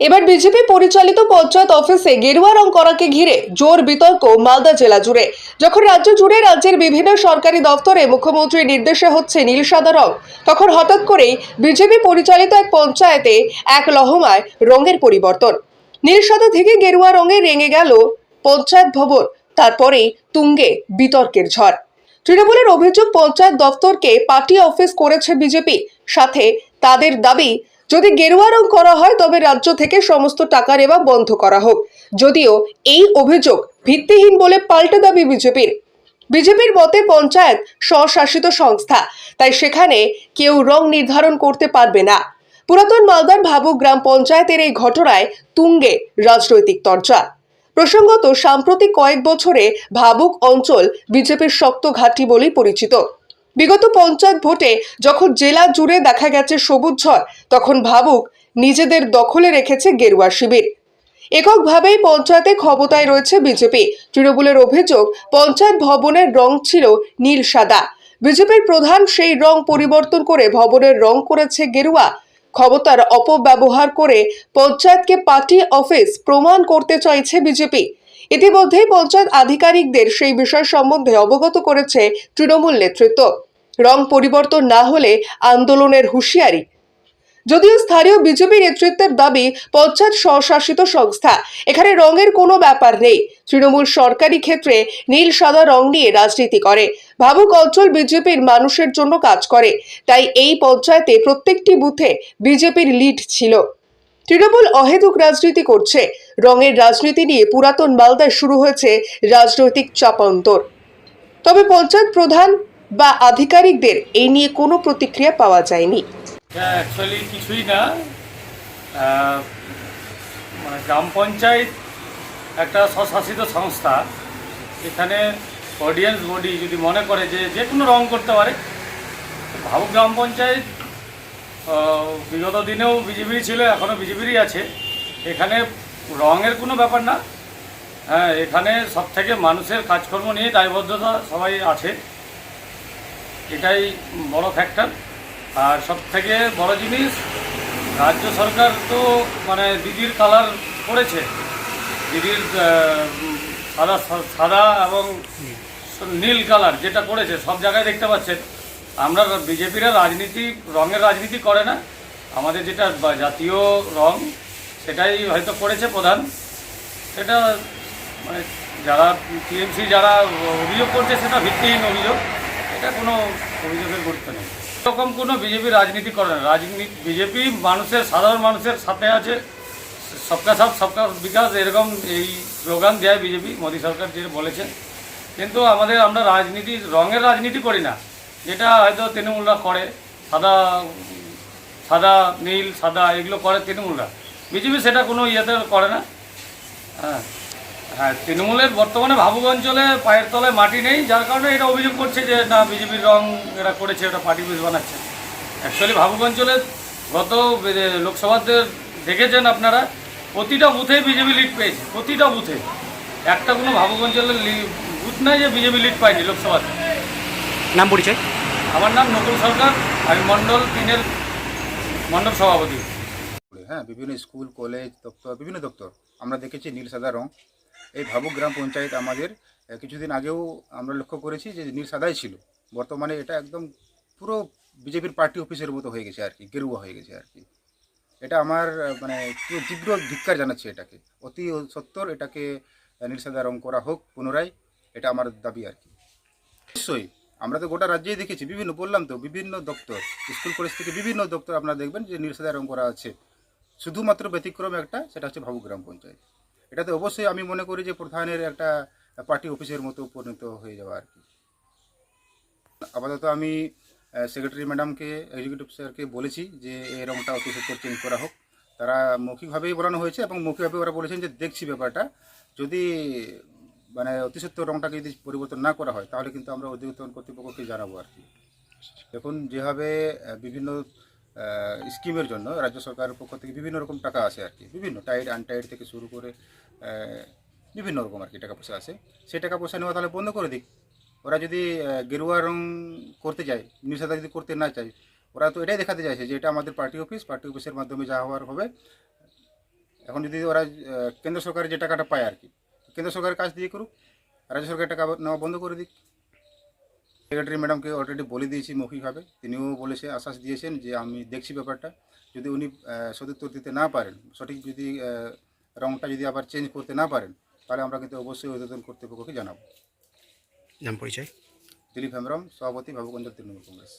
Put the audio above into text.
এবার বিজেপি পরিচালিত পঞ্চায়েত অফিসে গেরুয়া রং করাকে ঘিরে জোর বিতর্ক মালদা জেলা জুড়ে। যখন রাজ্য জুড়ে রাজ্যের বিভিন্ন সরকারি দফতরে মুখ্যমন্ত্রীর নির্দেশে হচ্ছে নীল সাদা রং, তখন হঠাৎ করেই বিজেপি পরিচালিত এক পঞ্চায়েতে এক লহমায় রঙের পরিবর্তন। নীল সাদা থেকে গেরুয়া রঙে রেঙে গেল পঞ্চায়েত ভবন, তারপরেই তুঙ্গে বিতর্কের ঝড়। তৃণমূলের অভিযোগ, পঞ্চায়েত দফতরকে পার্টি অফিস করেছে বিজেপি, সাথে তাদের দাবি যদি গেরুয়া রং করা হয়, তবে রাজ্য থেকে সমস্ত টাকা নেওয়া বন্ধ করা হোক। যদিও এই অভিযোগ ভিত্তিহীন বলে পাল্টে দাবি বিজেপির। বিজেপির মতে পঞ্চায়েত স্বশাসিত সংস্থা, তাই সেখানে কেউ রং নির্ধারণ করতে পারবে না। পুরাতন মালদার ভাবুক গ্রাম পঞ্চায়েতের এই ঘটনায় তুঙ্গে রাজনৈতিক তরজা। প্রসঙ্গত, সাম্প্রতিক কয়েক বছরে ভাবুক অঞ্চল বিজেপির শক্ত ঘাঁটি বলেই পরিচিত। বিগত পঞ্চায়েত ভোটে যখন জেলা জুড়ে দেখা গেছে সবুজ ঝড়, তখন ভাবুক নিজেদের দখলে রেখেছে গেরুয়া শিবির। এককভাবেই পঞ্চায়েতে ক্ষমতায় রয়েছে বিজেপি। তৃণমূলের অভিযোগ, পঞ্চায়েত ভবনের রং ছিল নীল সাদা। বিজেপির প্রধান সেই রং পরিবর্তন করে ভবনের রং করেছে গেরুয়া। ক্ষমতার অপব্যবহার করে পঞ্চায়েতকে পার্টি অফিস প্রমাণ করতে চাইছে বিজেপি। ইতিমধ্যেই পঞ্চায়েত আধিকারিকদের সেই বিষয় সম্বন্ধে অবগত করেছে তৃণমূল নেতৃত্ব। রং পরিবর্তন না হলে আন্দোলনের হুঁশিয়ারি। যদিও স্থানীয় বিজেপি নেতৃত্বের দাবি পঞ্চায়েত স্বশাসিত সংস্থা, এখানে রঙের কোনো ব্যাপার নেই। তৃণমূল সরকারি ক্ষেত্রে নীল সাদা রং নিয়ে রাজনীতি করে। ভাবুক অঞ্চল বিজেপির মানুষের জন্য কাজ করে। তাই এই পঞ্চায়েতে প্রত্যেকটি বুথে বিজেপির লিড ছিল। তৃণমূল অহেতুক রাজনীতি করছে। রঙের রাজনীতি নিয়ে পুরাতন মালদায় শুরু হয়েছে রাজনৈতিক চাপান্তর। তবে পঞ্চায়েত প্রধান বা আধিকারিকদের এই নিয়ে কোনো প্রতিক্রিয়া পাওয়া যায়নি। অ্যাকচুয়ালি কিছুই না। মানে গ্রাম পঞ্চায়েত একটা স্বশাসিত সংস্থা। এখানে অডিয়েন্স বডি যদি মনে করে যে যে কোনো রং করতে পারে, ভাবুক গ্রাম পঞ্চায়েত বিগত দিনেও বিজেপির ছিল এখনও বিজেপিরই আছে। এখানে রঙের কোনো ব্যাপার না। হ্যাঁ এখানে সব থেকে মানুষের কাজকর্ম নিয়ে দায়বদ্ধতা সবাই আছে। এটাই বড় ফ্যাক্টর আর সব থেকে বড় জিনিস, রাজ্য সরকার তো মানে দিদির কালার করেছে। দিদির সাদা সাদা এবং নীল কালার যেটা করেছে, সব জায়গায় দেখতে পাচ্ছেন। আমরা বিজেপিরা রাজনীতি, রঙের রাজনীতি করে না। আমাদের যেটা জাতীয় রং, সেটাই হয়তো করেছে প্রধান। সেটা মানে যারা টিএমসি যারা অভিযোগ করছে, সেটা ভিত্তিহীন অভিযোগ। এটা কোনো অভিযোগের গুরুত্ব নেই। এরকম কোনো বিজেপি রাজনীতি করে না। রাজনীতি, বিজেপি মানুষের, সাধারণ মানুষের সাথে আছে। সবকা সাথ, সবকা বিকাশ, এরকম এই স্লোগান দেয় বিজেপি, মোদী সরকার যে বলেছে। কিন্তু আমাদের, আমরা রাজনীতি, রঙের রাজনীতি করি না। যেটা হয়তো তৃণমূলরা করে, সাদা সাদা নীল, সাদা, এগুলো করে তৃণমূলরা। বিজেপি সেটা কোনো ইয়েতে করে না। হ্যাঁ। হ্যাঁ তৃণমূলের বর্তমানে ভাবুক অঞ্চলে পায়ের তলায় মাটি নেই যার কারণে এটা অভিযোগ করছে যে না বিজেপির রং এরা করেছে এটা পার্টি বেশ বানাচ্ছে। অ্যাকচুয়ালি ভাবুক অঞ্চলে গত লোকসভাতে দেখেছেন আপনারা প্রতিটা বুথেই বিজেপি লিড পেয়েছে প্রতিটা বুথে। একটা কোনো ভাবুক অঞ্চলের বুথ নাই যে বিজেপি লিড পায়নি লোকসভাতে। নাম পরিচয়? আমার নাম নকুল সরকার আমি মণ্ডল তিনের মণ্ডল সভাপতি। হ্যাঁ বিভিন্ন স্কুল কলেজ দপ্তর বিভিন্ন দপ্তর। আমরা দেখেছি নীল সাদা রং। এই ভাবুক গ্রাম পঞ্চায়েত আমাদের কিছুদিন আগেও আমরা লক্ষ্য করেছি যে নীল ছিল। বর্তমানে এটা একদম পুরো বিজেপির পার্টি অফিসের মতো হয়ে গেছে আর কি, গেরুয়া হয়ে গেছে আর কি। এটা আমার মানে পুরো তীব্র ধিক্কার জানাচ্ছে এটাকে। অতি সত্তর এটাকে নীল রং করা হোক পুনরায়, এটা আমার দাবি আর কি। নিশ্চয়ই, আমরা তো গোটা রাজ্যেই দেখেছি, বিভিন্ন বললাম তো, বিভিন্ন দপ্তর, স্কুল কলেজ থেকে বিভিন্ন দপ্তর আপনারা দেখবেন যে নীল রং করা আছে। শুধুমাত্র ব্যতিক্রম একটা, সেটা হচ্ছে ভাবু গ্রাম পঞ্চায়েত। এটাতে অবশ্যই আমি মনে করি যে প্রধানের একটা পার্টি অফিসের মতো পরিণত হয়ে যাওয়া আর কি। আপাতত আমি সেক্রেটারি ম্যাডামকে এক্সিকিউটিভ স্যারকে বলেছি যে রংটা অতি চেঞ্জ করা হোক। তারা মৌখিকভাবেই বলানো হয়েছে এবং মৌখিকভাবে ওরা বলেছেন যে দেখছি ব্যাপারটা। যদি মানে অতিসত্ত্ব রংটাকে যদি পরিবর্তন না করা হয়, তাহলে কিন্তু আমরা অধিকতন কর্তৃপক্ষকে জানাব আর কি। দেখুন, যেভাবে বিভিন্ন স্কিমের জন্য রাজ্য সরকারের পক্ষ থেকে বিভিন্ন রকম টাকা আসে আর কি। বিভিন্ন টাইড আনটাইড থেকে শুরু করে বিভিন্ন রকম আর কি টাকা পয়সা আসে সেই টাকা পয়সা নেওয়া তাহলে বন্ধ করে দিক। ওরা যদি গেরুয়া রং করতে যায় নিউজ যদি করতে না চায়, ওরা তো এটাই দেখাতে চাইছে যে এটা আমাদের পার্টি অফিস, পার্টি অফিসের মাধ্যমে যা হওয়ার হবে। এখন যদি ওরা কেন্দ্র সরকারের যে টাকাটা পায় আর কি, কেন্দ্র সরকারের কাজ দিয়ে করুক, রাজ্য সরকারের টাকা নেওয়া বন্ধ করে দিক। সেক্রেটারি ম্যাডামকে অলরেডি বলে দিয়েছি মৌখিকভাবে। তিনিও বলেছে, আশ্বাস দিয়েছেন যে আমি দেখছি ব্যাপারটা। যদি উনি সদুত্তর দিতে না পারেন, সঠিক যদি রংটা যদি আবার চেঞ্জ করতে না পারেন তাহলে আমরা কিন্তু অবশ্যই উদ্বোধন কর্তৃপক্ষকে জানাব। নাম পরিচয়? দিলীপ হেমব্রম সভাপতি ভাবুগঞ্জ তৃণমূল কংগ্রেস।